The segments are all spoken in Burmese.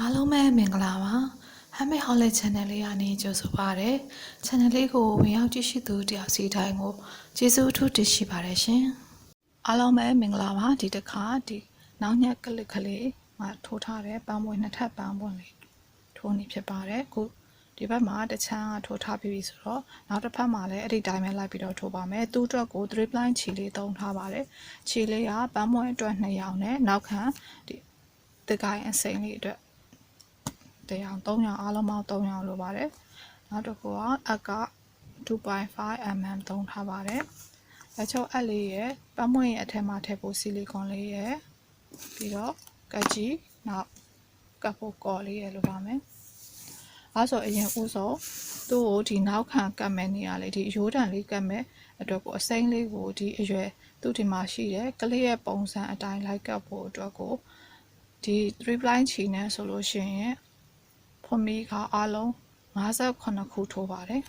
အားလုံးပဲမင်္ဂလာပါ Hamid Holiday Channel လေးကနေကြိုဆိုပါရစေ Channel လေးကိုဝင်ရောက်ကြည့်ရှုသူတယောက်စီတိုင်းကိုကျေးဇူးအထူးတင်ရှိပါတယ်ရှင်အားလုံးပဲမင်္ဂလာပါဒီတစ်ခါဒီနောက်ညက်ကလစ်ကလေးမှာထိုးထားတဲ့ပန်းပွင့်နှစ်ထပ်ပန်းပွင့်လေးထိုးနေဖြစ်ပါတယ်အခုဒီဘက်မှာတစ်ချမ်းကထိုးထားပြီးပြီဆိုတော့နောက်တစ်ဖက်မှာလည်းအဲ့ဒီတိုင်းပဲလိုက်ပြီးတော့ထိုးပါမယ်သူ့အတွက်ကို3 blind ချီလေးသုံးထားပါတယ်ချီလေးကပန်းပွင့်အတွက်2ရောင်နဲ့နောက်ခံဒီတကိုင်းအစိမ်းလေးအတွက် တရား300အားလုံးပေါင်း300လိုပါတယ်နောက်တစ်ခုကအက်က2.5 mm သုံးထားပါတယ်လက်ချုပ်အက်လေးရဲ့ပတ်မွင့်ရဲ့အထက်မှာထည့်ဖို့ဆီလီကွန်လေးရဲ့ပြီးတော့ကတ်ကြီးနောက်ကပ်ဖို့ကော်လေးရဲ့လိုပါမယ်အဲဆိုအရင်ဥဆုံးသူ့ကိုဒီနောက်ခံကတ်မဲ့နေရလေဒီရိုးတံလေးကတ်မဲ့အတွက်ကိုအစိမ်းလေးကိုဒီအရွယ်သူ့ဒီမှာရှိတဲ့ကလေးရဲ့ပုံစံအတိုင်းလိုက်ကပ်ဖို့အတွက်ကိုဒီ3 blind ချီနဲ့ဆိုလို့ရှိရင် ဖွန်မီကအားလုံး58ခုထိုးပါတယ်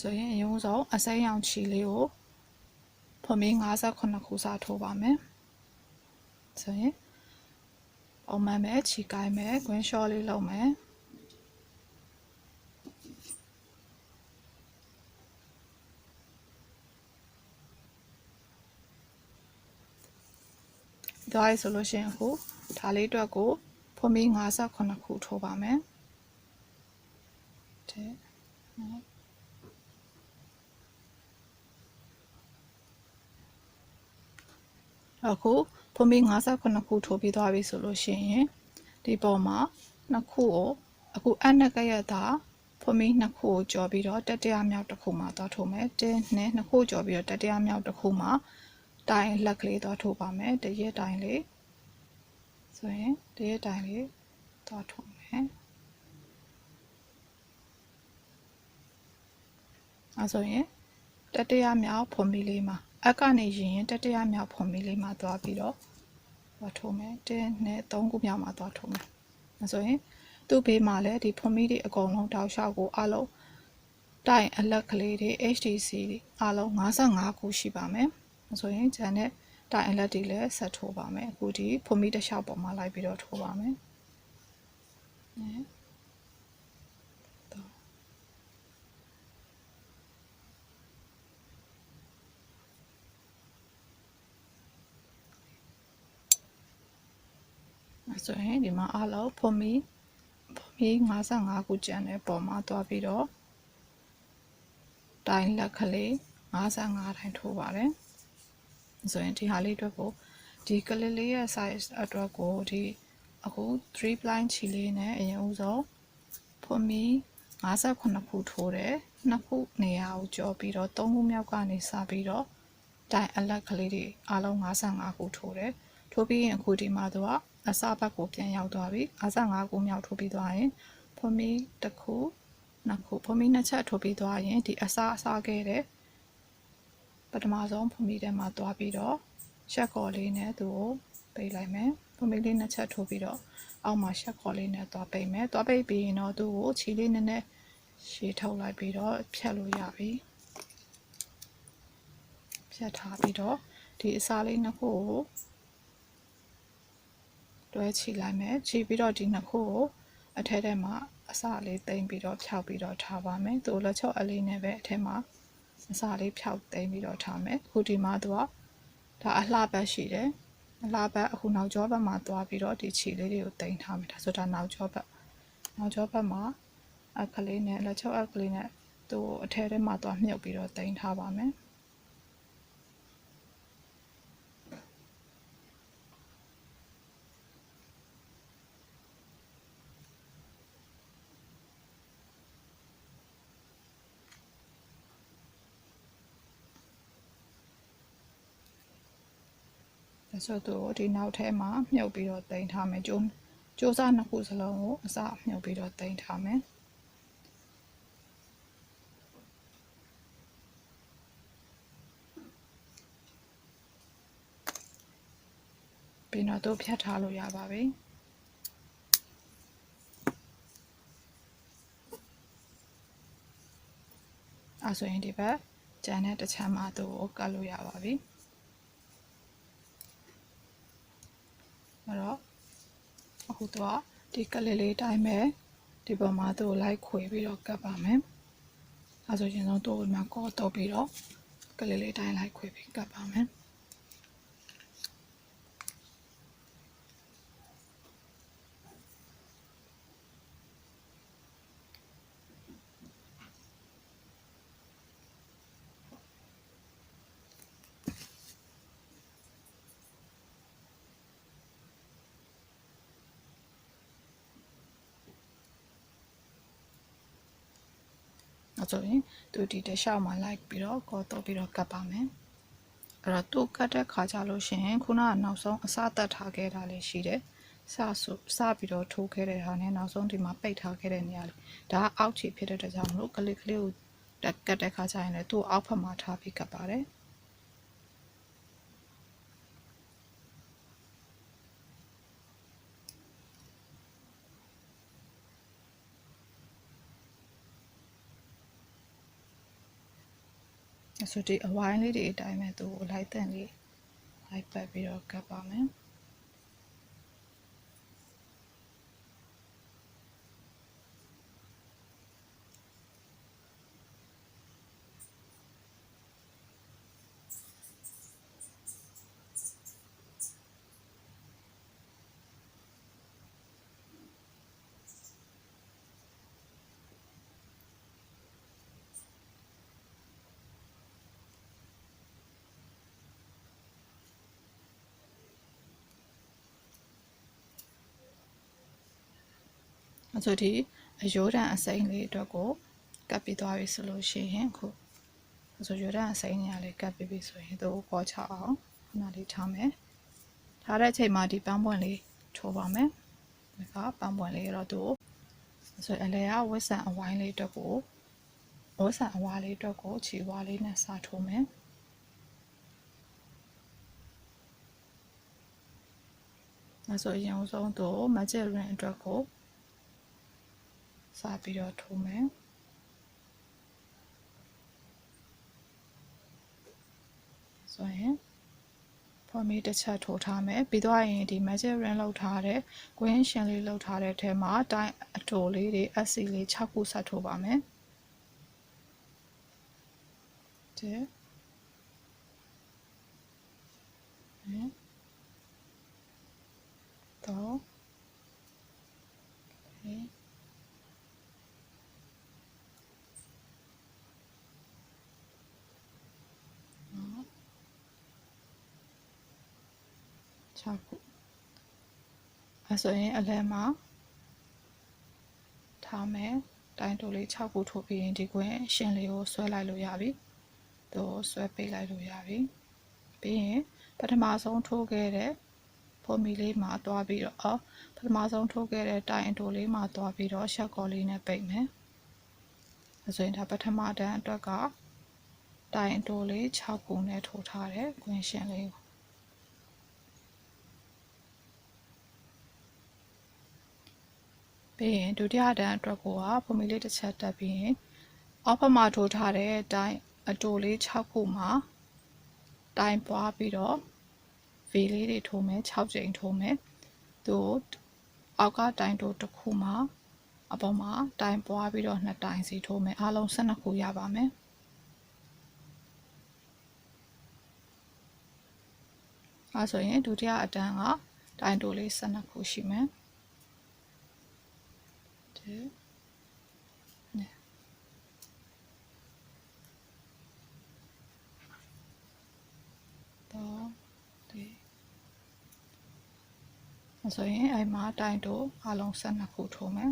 ဆိုရင်အရင်ဆုံးအစိမ်းရောင်ချီလေးကိုဖွန်မီ58ခုစားထိုးပါမယ်ဆိုရင်ပုံမှန်ပဲချီကိုင်းမယ်ကွင်းရှော့လေးလုပ်မယ်ဒါရဆိုလို့ရှိရင်အခုဒါလေးအတွက်ကို ဖွန်မီ58ခုထိုးပါမယ်တဲ့နော်အခုဖွန်မီ58ခုထိုးပြီးသွားပြီဆိုလို့ရှိရင်ဒီပေါ်မှာနှစ်ခုကိုအခုအနက်ကရတာဖွန်မီနှစ်ခုကိုကြော်ပြီးတော့တတိယမြောက်တစ်ခုမှာသွားထိုးမယ်တင်းနဲ့နှစ်ခုကြော်ပြီးတော့တတိယမြောက်တစ်ခုမှာတိုင်လက်ကလေးသွားထိုးပါမယ်တရက်တိုင်လေး ဆိုရင်တရက်တိုင်လေးသွားထုံမယ်အဲဆိုရင်တတိယမြောက်ဖွန်မီလေးမှာအကနေရင်တတိယမြောက်ဖွန်မီလေးမှာသွားပြီးတော့သွားထုံမယ်တင်းနဲ့သုံးခုမြောက်မှာသွားထုံမယ်အဲဆိုရင်သူ့ဘေးမှာလည်းဒီဖွန်မီတွေအကုန်လုံးတောက်လျှောက်ကိုအလုံးတိုင်အလက်ကလေးတွေ HTC တွေအလုံး55ခုရှိပါမယ်ဆိုရင်ဂျန်နဲ့ တိုင်အလက်တွေလည်းဆက်ထိုးပါမယ်အခုဒီဖွန်မီတစ်လျှောက်ပေါ်မှာလိုက်ပြီးတော့ထိုးပါမယ်နဲ့တော့အဲဆိုရင်ဒီမှာအလုံးဖွန်မီဖွန်မီ55ခုကျန်တဲ့ပေါ်မှာသွားပြီးတော့တိုင်လက်ကလေး55တိုင်းထိုးပါတယ် ဆိုရင်ဒီဟာလေးအတွက်ကိုဒီကလေးလေးရဲ့ size အတွက်ကိုဒီအခု3 blind ချီလေးနဲ့အရင်ဦးဆုံးဖွန်မီ58ခုထိုးတယ်နှစ်ခုနေရာကိုကြောပြီးတော့3ခုမြောက်ကနေစပြီးတော့တိုင်အလက်ကလေးတွေအားလုံး55ခုထိုးတယ်ထိုးပြီးရင်အခုဒီမှာသူကအစဘက်ကိုပြန်ရောက်သွားပြီ55ခုမြောက်ထိုးပြီးသွားရင်ဖွန်မီတစ်ခုနှစ်ခုဖွန်မီနှစ်ချက်ထိုးပြီးသွားရင်ဒီအစအစခဲ့တဲ့ ပထမဆုံးဖွန်မီထဲမှာသွားပြီးတော့ရှက်ကော်လေးနဲ့သူ့ကိုပိတ်လိုက်မယ်ဖွန်မီလေးနှစ်ချက်ထိုးပြီးတော့အောက်မှာရှက်ကော်လေးနဲ့သွားပိတ်မယ်သွားပိတ်ပြီးရင်တော့သူ့ကိုခြေလေးနည်းနည်းရှည်ထုတ်လိုက်ပြီးတော့ဖြတ်လို့ရပြီဖြတ်ထားပြီးတော့ဒီအစာလေးနှစ်ခုကိုတွဲချီလိုက်မယ်ချီပြီးတော့ဒီနှစ်ခုကိုအထက်ထဲမှာအစာလေးတိမ့်ပြီးတော့ဖြောက်ပြီးတော့ထားပါမယ်သူလက်ချော့အလေးနဲ့ပဲအထက်မှာ အစာလေးဖြောက်တိမ့်ပြီးတော့ထားမယ်အခုဒီမှာသူကဒါအလှပတ်ရှိတယ်အလှပတ်အခုနောက်ကျောဘက်မှာသွားပြီးတော့ဒီခြေလေးတွေကိုတိမ့်ထားမယ်ဒါဆိုဒါနောက်ကျောဘက်နောက်ကျောဘက်မှာအခလေးနဲ့လက်ချော့အခလေးနဲ့သူ့အထက်ထဲမှာသွားမြုပ်ပြီးတော့တိမ့်ထားပါမယ် ဒါဆိုသူကိုဒီနောက်ထဲမှာမြုပ်ပြီးတော့တိမ့်ထားမယ်ကျိုးကျိုးစားနှစ်ခုစလုံးကိုအစမြုပ်ပြီးတော့တိမ့်ထားမယ်ပြီးတော့သူဖြတ်ထားလို့ရပါပြီအဲဆိုရင်ဒီဘက်ကျန်တဲ့တစ်ချမ်းမှာသူ့ကိုကတ်လို့ရပါပြီ အဲ့တော့အခုခုတော့ဒီကလေးလေးတိုင်းပဲဒီပေါ်မှာသူ့ကိုလိုက်ခွေပြီးတော့ကပ်ပါမယ်အဲဆိုရင်တော့သူ့ကိုမှကောတော့ပြီးတော့ကလေးလေးတိုင်းလိုက်ခွေပြီးကပ်ပါမယ် အဲ့ဆိုရင်သူဒီတစ်လျှောက်မှာလိုက်ပြီးတော့ကောတော့ပြီးတော့ကတ်ပါမယ်အဲ့တော့သူကတ်တဲ့ခါကြလို့ရှိရင်ခုနကနောက်ဆုံးအစတက်ထားခဲ့တာလေးရှိတယ်စဆိုစပြီးတော့ထိုးခဲ့တဲ့ဟာနဲ့နောက်ဆုံးဒီမှာပိတ်ထားခဲ့တဲ့နေရာလေးဒါကအောက်ခြေဖြစ်တဲ့အတွက်ကြောင့်မလို့ကလစ်ကလေးကိုတက်ကတ်တဲ့ခါကျရင်လည်းသူ့အောက်ဖက်မှာထားပြီးကတ်ပါတယ် ဆိုဒီအဝိုင်းလေးတွေအတိုင်းပဲသူ့ကိုလိုက်တန့်လေးလိုက်ပတ်ပြီးတော့ကပ်ပါမယ် ဆိုဒီအယိုးတန်အစိမ်းလေးအတွက်ကိုကပ်ပြီးသွားပြီဆိုလို့ရှိရင်အခုအဲ့ဆိုယိုးတန်အစိမ်းနေရာလေးကပ်ပြီးပြီဆိုရင်သူ့ကိုပေါ်ချအောင်ခဏလေးထားမယ်ထားတဲ့အချိန်မှာဒီပန်းပွင့်လေးထိုးပါမယ်ဒါကပန်းပွင့်လေးတော့သူ့ကိုအဲ့ဆိုအလဲကဝက်ဆန်အဝိုင်းလေးအတွက်ကိုဝက်ဆန်အဝါလေးအတွက်ကိုခြေဝါလေးနဲ့စထိုးမယ်အဲဆိုရင်အဆုံးတော့ magic ring အတွက်ကို စပြီးတော့ထိုးမယ်ဆိုရင်ဖော်မီတစ်ချက်ထိုးထားမယ်ပြီးတော့ရင်ဒီ magic ring လောက်ထားတဲ့ green shin လေးလောက်ထားတဲ့ထဲမှာတိုင်းအတိုလေးတွေ SC လေး6ခုဆက်ထိုးပါမယ်တဲ့ဟဲ့တော့ဟဲ့ 6ခုအဲဆိုရင်အလဲမှာထားမယ်တိုင်းတိုလေး6ခုထိုးပြီးရင်ဒီကွင်းရှင်းလေးကိုဆွဲလိုက်လို့ရပြီသူဆွဲပိတ်လိုက်လို့ရပြီပြီးရင်ပထမဆုံးထိုးခဲ့တဲ့ဖော်မီလေးမှာတွားပြီးတော့အော်ပထမဆုံးထိုးခဲ့တဲ့တိုင်တိုလေးမှာတွားပြီးတော့ရှက်ကော်လေးနဲ့ပိတ်မယ်အဲဆိုရင်ဒါပထမတန်းအတွက်ကတိုင်တိုလေး6ခုနဲ့ထိုးထားတဲ့ကွင်းရှင်းလေးကို ပြီးရင်ဒုတိယတန်းအတွက်ကိုကဖုံမီလေးတစ်ချက်တက်ပြီးရင်အောက်ဘက်မှာထိုးထားတဲ့အတိုင်းအတိုလေး6ခုမှာတိုင်ပွားပြီးတော့ V လေးတွေထိုးမယ်6ကြိမ်ထိုးမယ်သူအောက်ကတိုင်တိုတစ်ခုမှာအပေါ်မှာတိုင်ပွားပြီးတော့နှစ်တိုင်စီထိုးမယ်အားလုံး12ခုရပါမယ်အဲဆိုရင်ဒုတိယအတန်းကတိုင်တိုလေး12ခုရှိမယ် thế đó. Thế rồi, ai mà tay đó à long sân là cụ thô mẹ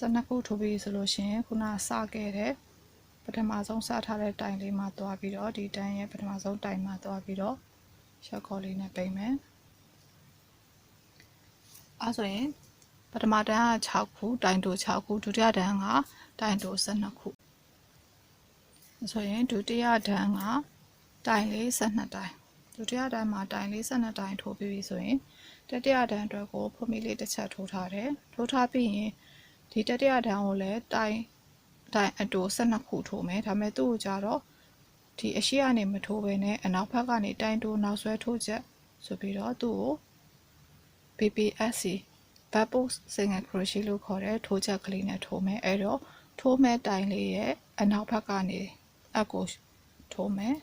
12ခုထိုးပြီးဆိုလို့ရှိရင်ခုနစခဲ့တဲ့ပထမဆုံးစထားတဲ့တိုင်လေးမှာသွားပြီးတော့ဒီတိုင်ရဲ့ပထမဆုံးတိုင်မှာသွားပြီးတော့ရှော့ကော်လေးနဲ့ပိတ်မယ်အဲဆိုရင်ပထမတန်းက6ခုတိုင်တို6ခုဒုတိယတန်းကတိုင်တို12ခုဆိုရင်ဒုတိယတန်းကတိုင်လေး12တိုင်ဒုတိယတိုင်မှာတိုင်လေး12တိုင်ထိုးပြီးပြီဆိုရင်တတိယတန်းအတွက်ကိုဖွမီလေးတစ်ချက်ထိုးထားတယ်ထိုးထားပြီးရင် ဒီတတိယတန်းကိုလည်းတိုင်တိုင်အတူ12ခုထိုးမယ်ဒါပေမဲ့သူ့ကိုကြတော့ဒီအရှိကနေမထိုးဘဲနဲ့အနောက်ဘက်ကနေတိုင်တိုးနောက်ဆွဲထိုးချက်ဆိုပြီးတော့သူ့ကို BPSC bubble single crochet လို့ခေါ်တဲ့ထိုးချက်ကလေးနဲ့ထိုးမယ်အဲ့တော့ထိုးမဲ့တိုင်လေးရဲ့အနောက်ဘက်ကနေအကိုထိုးမယ်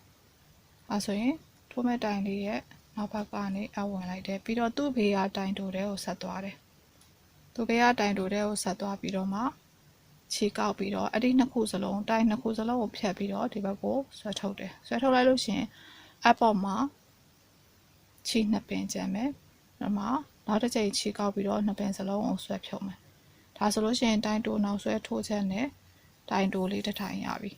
အဲဆိုရင်ထိုးမဲ့တိုင်လေးရဲ့နောက်ဘက်ကနေအဝင်လိုက်တယ်ပြီးတော့သူ့ဘေးကတိုင်တိုတဲ့ကိုဆက်သွားတယ် သူ့ဘေးကတိုင်တိုတဲ့ကိုဆက်သွားပြီးတော့မှခြေကောက်ပြီးတော့အဲ့ဒီနှစ်ခုစလုံးတိုင်နှစ်ခုစလုံးကိုဖြတ်ပြီးတော့ဒီဘက်ကိုဆွဲထုတ်တယ်ဆွဲထုတ်လိုက်လို့ရှရင်အပေါ်မှာခြေနှစ်ပင်ကျန်မယ်ဒါမှနောက်တစ်ချိန်ခြေကောက်ပြီးတော့နှစ်ပင်စလုံးကိုဆွဲဖြုံမယ်ဒါဆိုလို့ရှိရင်တိုင်တိုနောက်ဆွဲထိုးချက်နဲ့တိုင်တိုလေးတစ်ထိုင်ရပြီ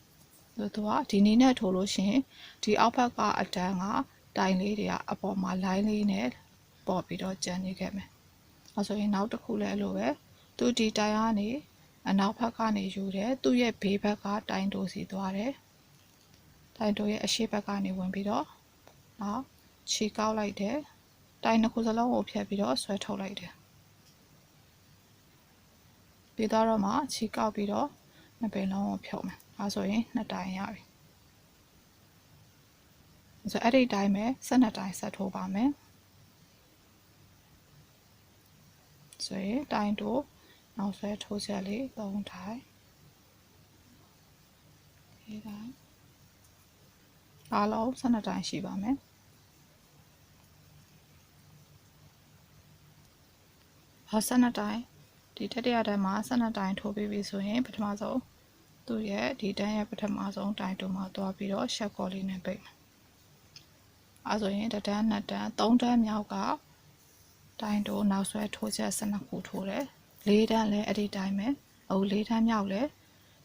ဆိုတော့ဒီနည်းနဲ့ထိုးလို့ရှိရင်ဒီအောက်ဘက်ကအတန်းကတိုင်လေးတွေကအပေါ်မှာ line လေးနဲ့ပေါ်ပြီးတော့ကျန်နေခဲ့မယ် အဲဆိုရင်နောက်တစ်ခုလည်းအဲ့လိုပဲသူဒီတိုင်ကနေအနောက်ဘက်ကနေယူတယ်သူ့ရဲ့ဘေးဘက်ကတိုင်တိုစီသွားတယ်တိုင်တိုရဲ့အရှိဘက်ကနေဝင်ပြီးတော့နောက်ခြေကောက်လိုက်တယ်တိုင်နှစ်ခုစလုံးကိုဖြတ်ပြီးတော့ဆွဲထုတ်လိုက်တယ်ပြီးတော့မှခြေကောက်ပြီးတော့နှစ်ပင်လုံးကိုဖြုတ်မယ်ဒါဆိုရင်နှစ်တိုင်ရပြီဆိုအဲ့ဒီတိုင်းပဲ12တိုင်ဆက်ထိုးပါမယ် ဆိုရင်တိုင်တို့နောက်ဆွဲထိုးချက်လေး3တိုင်ဒီတိုင်းအားလုံး12တိုင်ရှိပါမယ်ဟာ12တိုင်ဒီတတိယတန်းမှာ12တိုင်ထိုးပြီးပြီဆိုရင်ပထမဆုံးသူ့ရဲ့ဒီတန်းရဲ့ပထမဆုံးတိုင်တူမှာသွားပြီးတော့ရှက်ကော်လေးနဲ့ပိတ်မယ်အဲဆိုရင်တစ်တန်းနှစ်တန်းသုံးတန်းမြောက်က တိုင်တူနောက်ဆွဲထိုးချက်12ခုထိုးတယ်လေးတန်းလည်းအဲ့ဒီတိုင်းပဲအုပ်လေးတန်းမြောက်လည်း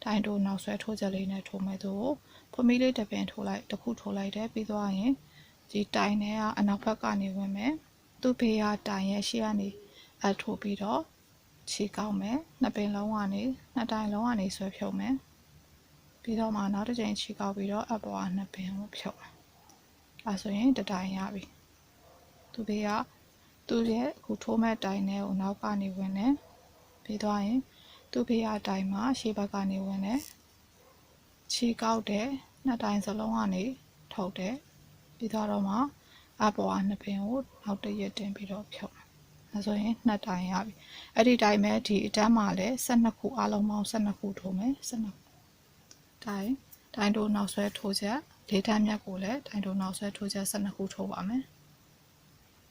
တိုင်တူနောက်ဆွဲထိုးချက်လေးနဲ့ထိုးမယ်သူကိုဖမီးလေးတစ်ပင်ထိုးလိုက်တစ်ခုထိုးလိုက်တယ်ပြီးသွားရင်ဒီတိုင်နဲ့ကအနောက်ဘက်ကနေဝင်မယ်သူ့ဖေးကတိုင်ရဲ့ရှေ့ကနေအထိုးပြီးတော့ခြေကောက်မယ်နှစ်ပင်လုံးကနေနှစ်တိုင်လုံးကနေဆွဲဖြုတ်မယ်ပြီးတော့မှနောက်တစ်ချိန်ခြေကောက်ပြီးတော့အပေါ်ကနှစ်ပင်ကိုဖြုတ်မယ်အဲဆိုရင်တတိုင်ရပြီသူဘေးက သူ့ရဲ့အခုထိုးမဲ့တိုင်နဲ့ကိုနောက်ကနေဝင်တယ်ပြီးသွားရင် သူ့ဘေးကတိုင်မှာရှေ့ဘက်ကနေဝင်တယ်ခြေကောက်တယ်နှစ်တိုင်စလုံးကနေထုတ်တယ်ပြီးတော့မှအပေါ်ကနှစ်ပင်ကိုနောက်တစ်ရက်တင်ပြီးတော့ဖြုတ်ဒါဆိုရင်နှစ်တိုင်ရပြီအဲ့ဒီတိုင်းပဲဒီအတန်းမှာလည်း12ခုအလုံးပေါင်း12ခုထိုးမယ်12ခုတိုင်တိုင်တို့နောက်ဆွဲထိုးချက်လေးတန်းမြတ်ကိုလည်းတိုင်တို့နောက်ဆွဲထိုးချက်12ခုထိုးပါမယ်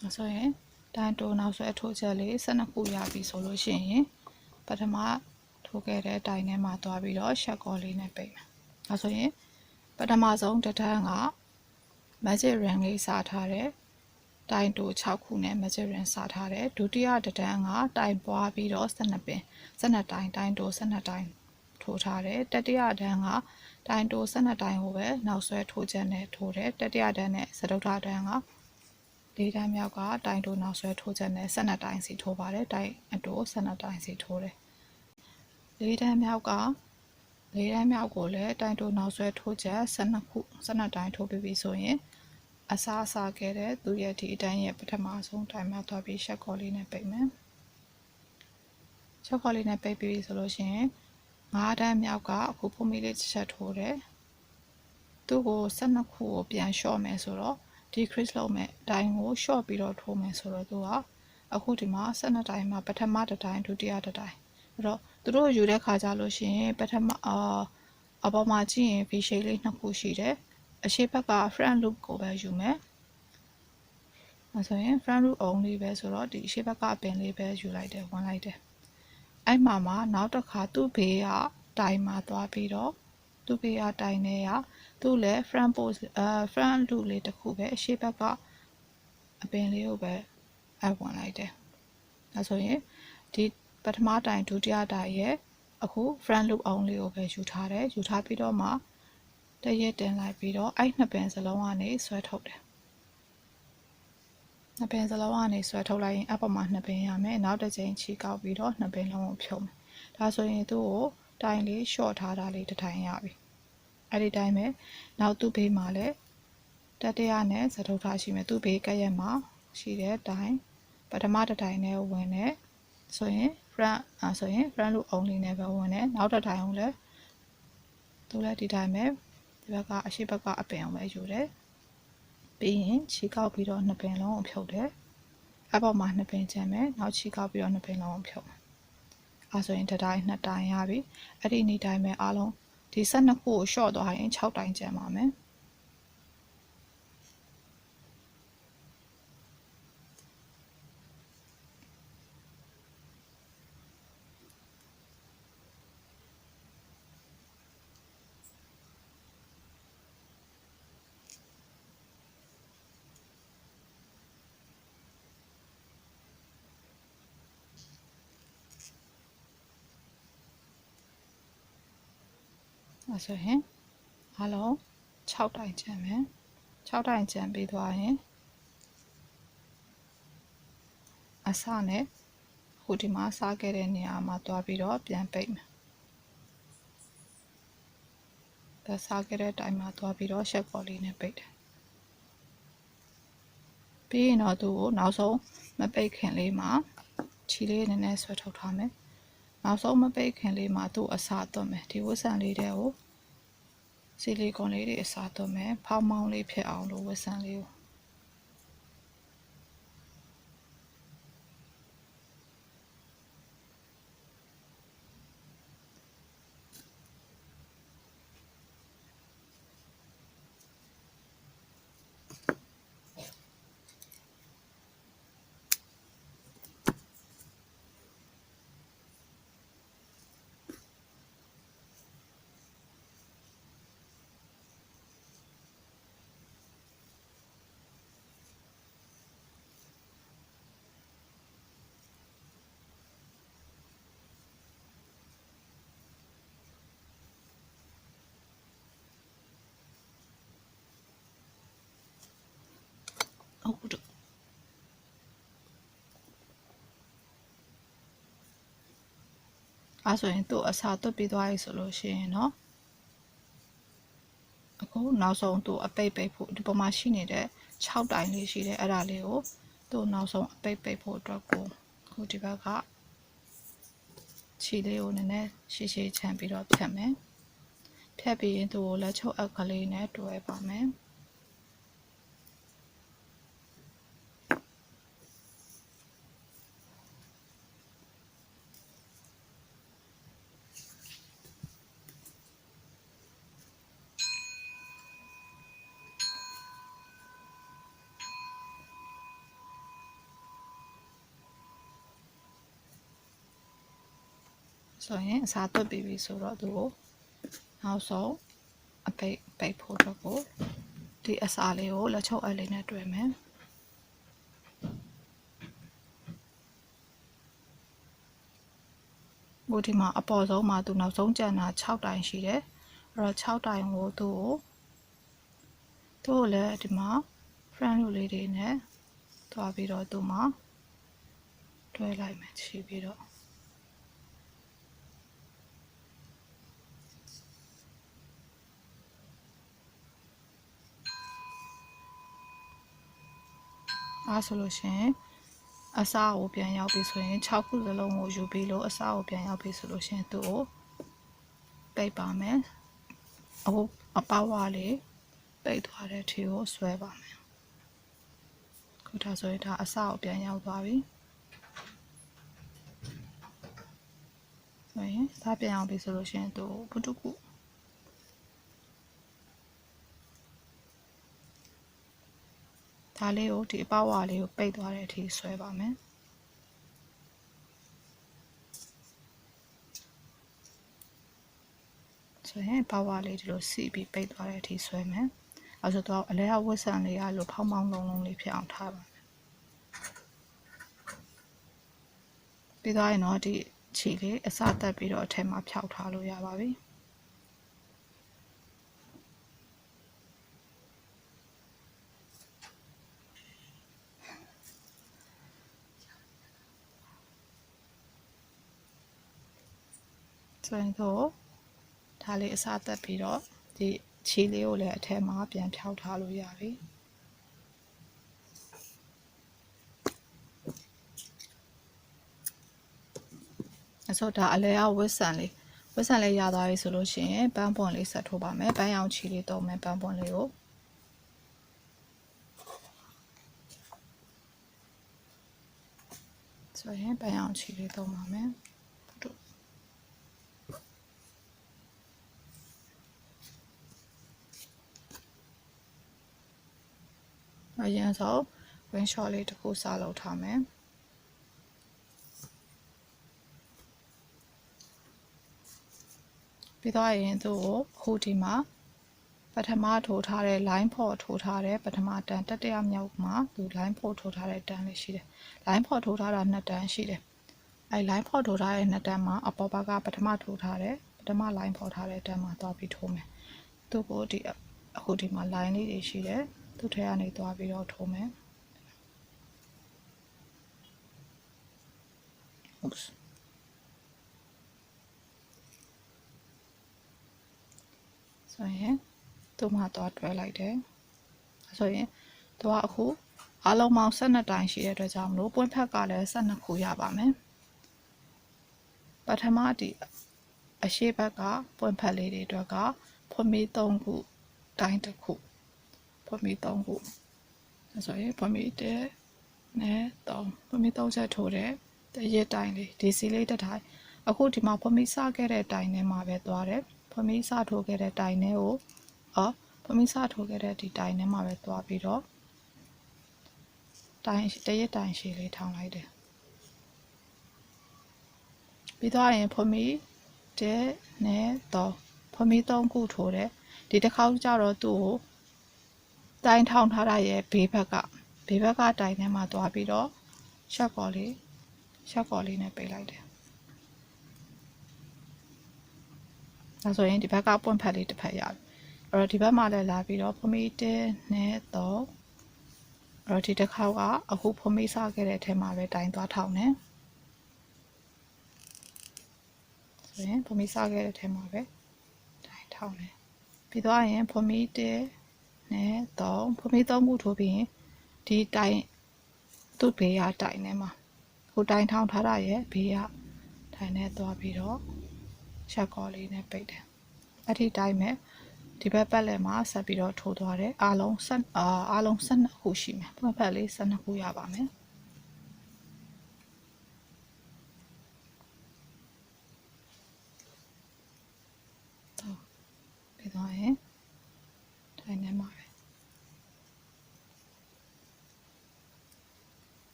ဒါဆိုရင် တိုင်တို့နောက်ဆွဲထိုးချက်လေး12ခုရပြီဆိုလို့ရှိရင်ပထမထိုးခဲ့တဲ့တိုင်ထဲမှာသွားပြီးတော့ရှက်ကောလေးနဲ့ပိတ်မယ်ဒါဆိုရင်ပထမဆုံးတစ်ထန်းက magic ring လေးစားထားတဲ့တိုင်တို6ခုနဲ့ measuring စထားတယ်ဒုတိယတဒန်းကတိုင်ပွားပြီးတော့12ပင်12တိုင်တိုင်တို12တိုင်ထိုးထားတယ်တတိယတန်းကတိုင်တို12တိုင်ကိုပဲနောက်ဆွဲထိုးချက်နဲ့ထိုးတယ်တတိယတန်းနဲ့စတုထတန်းက လေးတန်းမြောက်ကတိုင်တိုနောက်ဆွဲထိုးချက်နဲ့12တိုင်စီထိုးပါတယ်တိုင်အတို12တိုင်စီထိုးတယ်လေးတန်းမြောက်ကလေးတန်းမြောက်ကိုလည်းတိုင်တိုနောက်ဆွဲထိုးချက်12ခု12တိုင်ထိုးပြီးပြီဆိုရင်အစားအစာခဲ့တဲ့သူရဲ့ဒီအတန်းရဲ့ပထမဆုံးတိုင်မှာသွားပြီးရှက်ကော်လေးနဲ့ပိတ်မယ်ရှက်ကော်လေးနဲ့ပိတ်ပြီးဆိုလို့ရှိရင်ငါးတန်းမြောက်ကအခုဖုံးမီလေးတစ်ချက်ထိုးတယ်သူ့ကို12ခုကိုပြန်လျှော့မယ်ဆိုတော့ decrease လုပ်မယ်အတိုင်းကို short ပြီးတော့ထိုးမယ်ဆိုတော့သူကအခုဒီမှာ12တိုင်းမှာပထမတစ်တိုင်းဒုတိယတစ်တိုင်းအဲ့တော့သူတို့ယူတဲ့ခါကြလို့ရှိရင်ပထမအာအပေါ်မှာကြည့်ရင် V shape လေးနှစ်ခုရှိတယ်အရှိဘက်က front loop ကိုပဲယူမယ်။အဲဆိုရင် front loop only ပဲဆိုတော့ဒီအရှိဘက်ကအပင်လေးပဲယူလိုက်တယ်ဝင်လိုက်တယ်။အဲ့မှာမှနောက်တစ်ခါသူ့ဘေးကတိုင်မှာသွားပြီးတော့ သူ့ဘေးကတိုင်နေရသူ့လည်း front post အဲ front loop လေးတစ်ခုပဲအရှိဘက်ကအပင်လေးကိုပဲအဝင်လိုက်တယ်။အဲဆိုရင်ဒီပထမတိုင်ဒုတိယတိုင်ရဲ့အခု front loop only ကိုပဲယူထားတယ်ယူထားပြီးတော့မှတရက်တင်လိုက်ပြီးတော့အဲ့နှစ်ပင်စလုံးကနေဆွဲထုတ်တယ်နှစ်ပင်စလုံးကနေဆွဲထုတ်လိုက်ရင်အပေါ်မှာနှစ်ပင်ရမယ်နောက်တစ်ချိန်ချီကောက်ပြီးတော့နှစ်ပင်လုံးကိုဖြုံမယ်ဒါဆိုရင်သူ့ကို တိုင်လေး short ထားတာလေးတစ်ထိုင်ရပြီအဲ့ဒီတိုင်းပဲနောက်သူ့ဘေးမှာလည်းတတိယနဲ့သထုထားရှိမယ်သူ့ဘေးကပ်ရက်မှာရှိတဲ့တိုင်ပထမတစ်တိုင်နဲ့ဝင်တဲ့ဆိုရင် front อ่าဆိုရင် front loop only နဲ့ပဲဝင်တယ်နောက်တစ်တိုင်ကိုလည်းသူလည်းဒီတိုင်းပဲဒီဘက်ကအရှိဘက်ကအပင်အောင်ပဲယူတယ်ပြီးရင်ခြေကောက်ပြီးတော့နှစ်ပင်လုံးကိုဖြုတ်တယ်အပေါ်မှာနှစ်ပင်ချမ်းမယ်နောက်ခြေကောက်ပြီးတော့နှစ်ပင်လုံးကိုဖြုတ်မယ် အဲဆိုရင်တစ်တိုင်နှစ်တိုင်ရပြီအဲ့ဒီနေ့တိုင်းပဲအားလုံးဒီ12ခုကို short သွားရင်6တိုင်ကျန်ပါမယ် အဲဆိုရင်အားလုံး6တိုင်ကျန်မယ်6တိုင်ကျန်ပြီးသွားရင်အစနဲ့ဟိုဒီမှာစားခဲ့တဲ့နေရာမှာတွားပြီးတော့ပြန်ပိတ်မယ်ဒါစားခဲ့တဲ့တိုင်မှာတွားပြီးတော့ရှက်ကော်လေးနဲ့ပိတ်တယ်ပြီးရင်တော့သူ့ကိုနောက်ဆုံးမပိတ်ခင်လေးမှာခြီလေးနည်းနည်းဆွဲထုတ်ထားမယ် နောက်ဆုံးမပိတ်ခင်လေးမှာသူ့အစာသွတ်မယ်ဒီဝတ်ဆန်လေးတဲ့ကိုဆီလီကွန်လေးတွေအစာသွတ်မယ်ဖောင်းမောင်းလေးဖြစ်အောင်လို့ဝတ်ဆန်လေးကို ဟုတ်တော့အဲဆိုရင်သူ့အစာသွတ်ပြီးသွားပြီဆိုလို့ရှိရင်เนาะအခုနောက်ဆုံးသူ့အပိတ်ပိတ်ဖို့ဒီပေါ်မှာရှိနေတဲ့6တိုင်လေးရှိတယ်အဲ့ဒါလေးကိုသူ့နောက်ဆုံးအပိတ်ပိတ်ဖို့အတွက်ကိုအခုဒီဘက်ကခြေလေးကိုနည်းနည်းရှည်ရှည်ချမ်းပြီးတော့ဖြတ်မယ်ဖြတ်ပြီးရင်သူ့ကိုလက်ချုပ်အပ်ကလေးနဲ့တွဲပါမယ် ဆိုရင်အစာသွတ်ပြီးပြီဆိုတော့သူကိုနောက်ဆုံးအပိတ်ပိတ်ဖို့အတွက်ကိုဒီအစာလေးကိုလက်ချုပ်အပ်လေးနဲ့တွဲမယ်ဘိုဒီမှာအပေါ်ဆုံးမှာသူနောက်ဆုံးကျန်တာ6တိုင်ရှိတယ်အဲ့တော့6တိုင်ကိုသူ့ကိုသူ့ကိုလည်းဒီမှာ friend လူလေးတွေနဲ့တွားပြီးတော့သူ့မှာတွဲလိုက်မယ်ချီပြီးတော့ အားဆိုလို့ရှိရင်အစားကိုပြန်ရောက်ပြီဆိုရင်6ခုစလုံးကိုယူပြီးလို့အစားကိုပြန်ရောက်ပြီဆိုလို့ရှိရင်သူ့ကိုပိတ်ပါမယ်အခုအပေါဝါလေးပိတ်သွားတဲ့ထီကိုဆွဲပါမယ်ခုဒါဆိုရင်ဒါအစားကိုပြန်ရောက်သွားပြီဆိုရင်ဒါပြန်ရောက်ပြီဆိုလို့ရှိရင်သူ့ကိုဘုတုကု ဒါလေးကိုဒီအပေါဝါလေးကိုပိတ်သွားတဲ့အထိဆွဲပါမယ်ဆိုရင်ပေါဝါလေးဒီလိုစီပြီးပိတ်သွားတဲ့အထိဆွဲမယ်အဲဆိုတော့အလဲဝတ်ဆန်လေးရလို့ဖောင်းဖောင်းလုံးလုံးလေးဖြစ်အောင်ထားပါမယ်ပြီးသွားရင်တော့ဒီခြေလေးအစတက်ပြီးတော့အထက်မှာဖြောက်ထားလို့ရပါပြီ ဆွဲဆိုဒါလေးအစားသက်ပြီးတော့ဒီခြေလေးကိုလည်းအထက်မှာပြန်ဖြောက်ထားလို့ရပြီအစောဒါအလဲအဝတ်ဆန်လေးဝတ်ဆန်လေးရသွားပြီဆိုလို့ရှိရင်ပန်းပွန်လေးဆက်ထိုးပါမယ်ပန်းရောင်ခြေလေးတော့မယ်ပန်းပွန်လေးကိုဆိုရင်ပန်းရောင်ခြေလေးတော့ပါမယ် အရင်ဆုံး win shot လေးတစ်ခုစလုပ်ထားမယ်ပြီးတော့ရင်သူ့ကိုအခုဒီမှာပထမထိုးထားတဲ့ line ဖော့ထိုးထားတဲ့ပထမတန်တက်တရမြောက်မှာသူ line ဖော့ထိုးထားတဲ့တန်လေးရှိတယ် line ဖော့ထိုးထားတာနှစ်တန်ရှိတယ်အဲ line ဖော့ထိုးထားတဲ့နှစ်တန်မှာအပေါ်ဘက်ကပထမထိုးထားတဲ့ပထမ line ဖော့ထားတဲ့တန်မှာသွားပြီးထိုးမယ်သူ့ကိုဒီအခုဒီမှာ line လေးတွေရှိတယ် သူ့ထဲကနေသွားပြီးတော့ထိုးမယ် Oops. ဆိုရင်သူ့မှာတော့တွဲလိုက်တယ်ဆိုရင်သူကအခုအလုံးပေါင်း12တိုင်းရှိတဲ့အတွက်ကြောင့်မလို့ပွင့်ဖက်ကလည်း12ခုရပါမယ်ပထမဒီအရှိဘက်ကပွင့်ဖက်လေးတွေအတွက်ကဖွမီ3ခုတိုင်းတစ်ခု ဖွမီ3ခုဆိုရင်ဖွမီ1နဲ့3ဖွမီ3ချက်ထိုးတယ်တရစ်တိုင်းလေးဒီစီလေးတစ်တိုင်းအခုဒီမှာဖွမီစခဲ့တဲ့တိုင်းထဲမှာပဲသွားတယ်ဖွမီစထိုးခဲ့တဲ့တိုင်းထဲကိုအော်ဖွမီစထိုးခဲ့တဲ့ဒီတိုင်းထဲမှာပဲသွားပြီးတော့တိုင်းတရစ်တိုင်းရှည်လေးထောင်းလိုက်တယ်ပြီးတော့ရင်ဖွမီတဲ့နဲ့တော့ဖွမီ3ခုထိုးတယ်ဒီတစ်ခေါက်ကျတော့သူ့ကို တိုင်းထောင်းထားတာရဲ့ဘေးဘက်ကဘေးဘက်ကတိုင်ထဲမှာသွားပြီးတော့ရှက်ကော်လေးရှက်ကော်လေးနဲ့ပိတ်လိုက်တယ်ဒါဆိုရင်ဒီဘက်ကပွင့်ဖက်လေးတစ်ဖက်ရပြီအဲ့တော့ဒီဘက်မှာလည်းလာပြီးတော့ဖမီတဲနဲ့တော့အဲ့တော့ဒီတစ်ခါကအခုဖမီစားခဲ့တဲ့အထဲမှာပဲတိုင်သွားထောင်းတယ်ဆိုရင်ဖမီစားခဲ့တဲ့အထဲမှာပဲတိုင်ထောင်းတယ်ပြီးတော့ရင်ဖမီတဲ နဲ့တော့ဖမီသုံးခုထိုးပြီးရင်ဒီတိုင်သူ့ဘေးရတိုင်ထဲမှာဟိုတိုင်ထောင်းထားတာရဲ့ဘေးရတိုင်နဲ့သွားပြီးတော့ရှက်ကော်လေးနဲ့ပိတ်တယ်အဲ့ဒီတိုင်းမဲ့ဒီဘက်ပတ်လည်းမှာဆက်ပြီးတော့ထိုးသွားတယ်အားလုံးဆက်အာအားလုံး12ခုရှိမယ်ဘက်ဖက်လေး12ခုရပါမယ်တော့ပြီးတော့ရင်ထိုင်နေမှာပဲ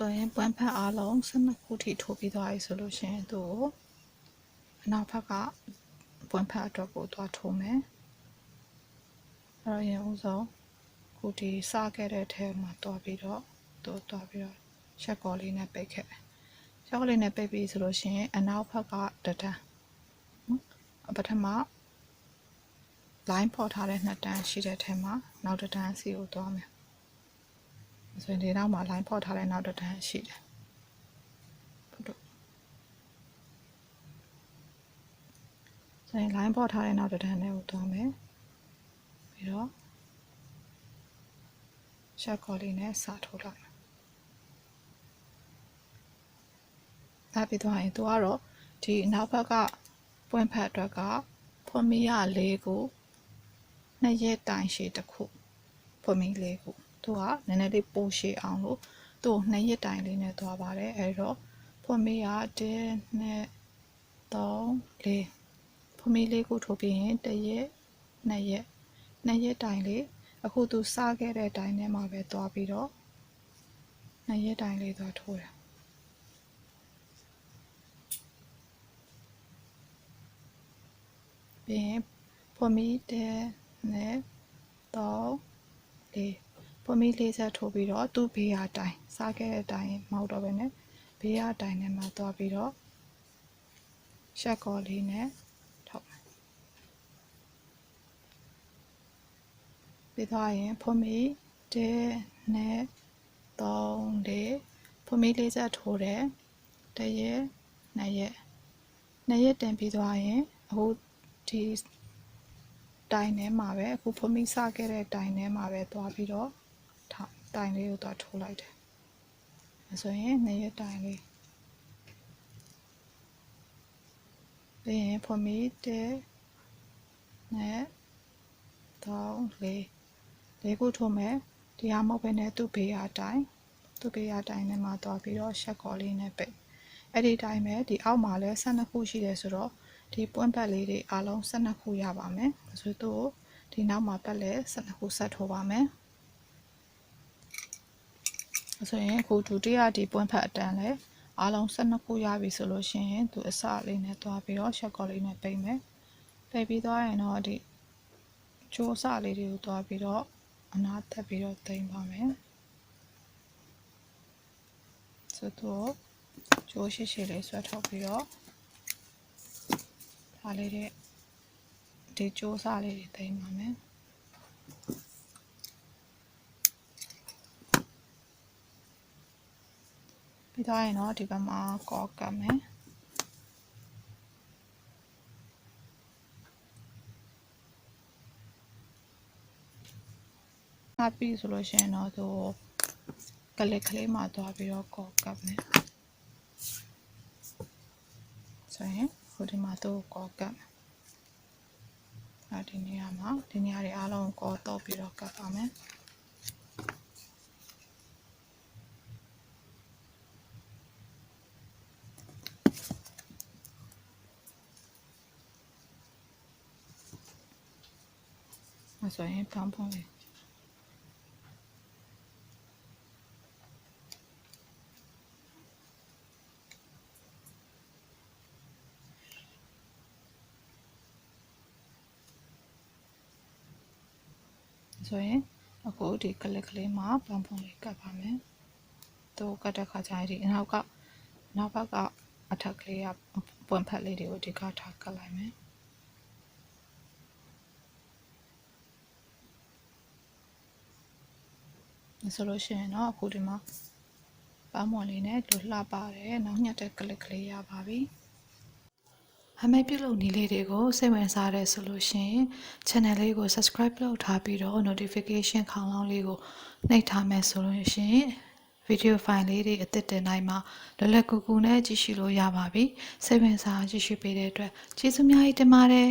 ဆိုရင်ပွမ်းဖက်အားလုံး12ခုထိထိုးပြီးသွားပြီဆိုလို့ရှိရင်သူ့ကိုအနောက်ဘက်ကပွမ်းဖက်အတွက်ကိုသွားထိုးမယ်အဲ့တော့ရင်ဦးဆုံးခုဒီစခဲ့တဲ့ထဲမှာတွားပြီးတော့သူ့တွားပြီးတော့ချက်ကော်လေးနဲ့ပိတ်ခဲ့တယ်ချက်ကော်လေးနဲ့ပိတ်ပြီးဆိုလို့ရှိရင်အနောက်ဘက်ကတတန်းနော်ပထမ line ပေါ်ထားတဲ့နှစ်တန်းရှိတဲ့ထဲမှာနောက်တစ်တန်းစီကိုသွားမယ် ဆိုရင်ဒီနောက်မှာ line ဖောက်ထားတဲ့နောက်တစ်တန်းရှိတယ်ဖုတ်ဆိုရင် line ဖောက်ထားတဲ့နောက်တစ်တန်းလေးကိုသွားမယ်ပြီးတော့ရှက်ကော်လေးနဲ့စာထိုးလိုက်ဒါပြီးတော့ရင်သူကတော့ဒီနောက်ဘက်ကပွင့်ဖက်အတွက်ကဖွန်မီရလေးကိုနှစ်ရက်တိုင်ရှည်တစ်ခုဖွန်မီလေးကို သူကနည်းနည်းလေးပိုရှည်အောင်လို့သူ့ကိုနှစ်ရက်တိုင်လေးနဲ့သွားပါတယ်အဲတော့ဖွန်မေးက1နဲ့3 4ဖွန်မေးလေးကိုထိုးပြီးရင်တစ်ရက်နှစ်ရက်နှစ်ရက်တိုင်လေးအခုသူစားခဲ့တဲ့တိုင်ထဲမှာပဲသွားပြီးတော့နှစ်ရက်တိုင်လေးသွားထိုးတယ်ပြီးရင်ဖွန်မေးတဲ့နဲ့3 4 ပွန်မီလေးဆက်ထိုးပြီးတော့သူ့ဘေးရတိုင်စားခဲ့တဲ့အတိုင်းမဟုတ်တော့ဘဲနဲ့ဘေးရတိုင်နဲ့မှသွားပြီးတော့ရှက်ကော်လေးနဲ့ထောက်မယ်ပြီးသွားရင်ဖွန်မီတဲနဲ့3လေးဖွန်မီလေးဆက်ထိုးတယ်တရက်နှစ်ရက်နှစ်ရက်တင်ပြီးသွားရင်အခုဒီတိုင်ထဲမှာပဲအခုဖမိစခဲ့တဲ့တိုင်ထဲမှာပဲသွားပြီးတော့ထောင် တိုင်လေးကိုသွားထိုးလိုက်တယ်။အဲဆိုရင်နှစ်ရက်တိုင်လေးပြီးရင်ဖမိတဲ့နဲ့တော့လေးလေးခုထိုးမယ်ဒီဟာမဟုတ်ဘဲနဲ့သူ့ဘေးရတိုင်သူ့ဘေးရတိုင်ထဲမှာသွားပြီးတော့ရှက်ကော်လေးနဲ့ပိတ်အဲ့ဒီတိုင်းပဲဒီအောက်မှာလည်း12ခုရှိတယ်ဆိုတော့ဒီပွင့်ပတ်လေးတွေအားလုံး12ခုရပါမယ်ဆိုတော့ဒီနောက်မှာပတ်လည်း12ခုဆက်ထိုးပါမယ် ဆိုရင်အခုဒုတိယဒီပွင့်ဖက်အတန်းလဲအားလုံး12ခုရပြီဆိုလို့ရှိရင်သူအစလေးနဲ့သွားပြီးတော့ရှက်ကော်လေးနဲ့ပိတ်မယ်ပိတ်ပြီးသွားရင်တော့ဒီကျိုးအစလေးတွေကိုသွားပြီးတော့အနာတက်ပြီးတော့တိမ်ပါမယ်ဆိုတော့ကျိုးရှိရှိလေးဆွဲထုတ်ပြီးတော့ဒါလေးတွေဒီကျိုးစားလေးတွေတိမ်ပါမယ် ပြီးတော့ရင်တော့ဒီဘက်မှာကောက်ကတ်မယ်အပ်ပြီဆိုလို့ရှိရင်တော့သူကလစ်ကလေးမှာသွားပြီးတော့ကောက်ကတ်မယ်ဆိုရင်ဟိုဒီမှာသူကောက်ကတ်မယ်အဲဒီနေရာမှာဒီနေရာတွေအားလုံးကောတော့ပြီးတော့ကတ်ပါမယ် အဲဆိုရင်ပန်းပွန်လေးဆိုရင်အခုဒီကလစ်ကလေးမှာပန်းပွန်လေးကတ်ပါမယ်သူကတ်တဲ့ခါကျရင်ဒီနောက်ကနောက်ဘက်ကအထက်ကလေးကပွင့်ဖက်လေးတွေကိုဒီကထားကတ်လိုက်မယ် ဆိုလို့ရှိရင်တော့အခုဒီမှာပန်းမွန်လေးနဲ့လူလှပါတယ်နောက်ညက်တဲ့ကလစ်ကလေးရပါပြီအမေပြုလုပ်နည်းလေးတွေကိုစိတ်ဝင်စားတဲ့ဆိုလို့ရှိရင် channel လေးကို subscribe လုပ်ထားပြီးတော့ notification ခေါင်းလောင်းလေးကိုနှိပ်ထားမယ်ဆိုလို့ရှိရင် video file လေးတွေအသစ်တင်တိုင်းမှာလွယ်လွယ်ကူကူနဲ့ကြည့်ရှုလို့ရပါပြီစိတ်ဝင်စားကြည့်ရှုပေးတဲ့အတွက်ကျေးဇူးများကြီးတင်ပါတယ်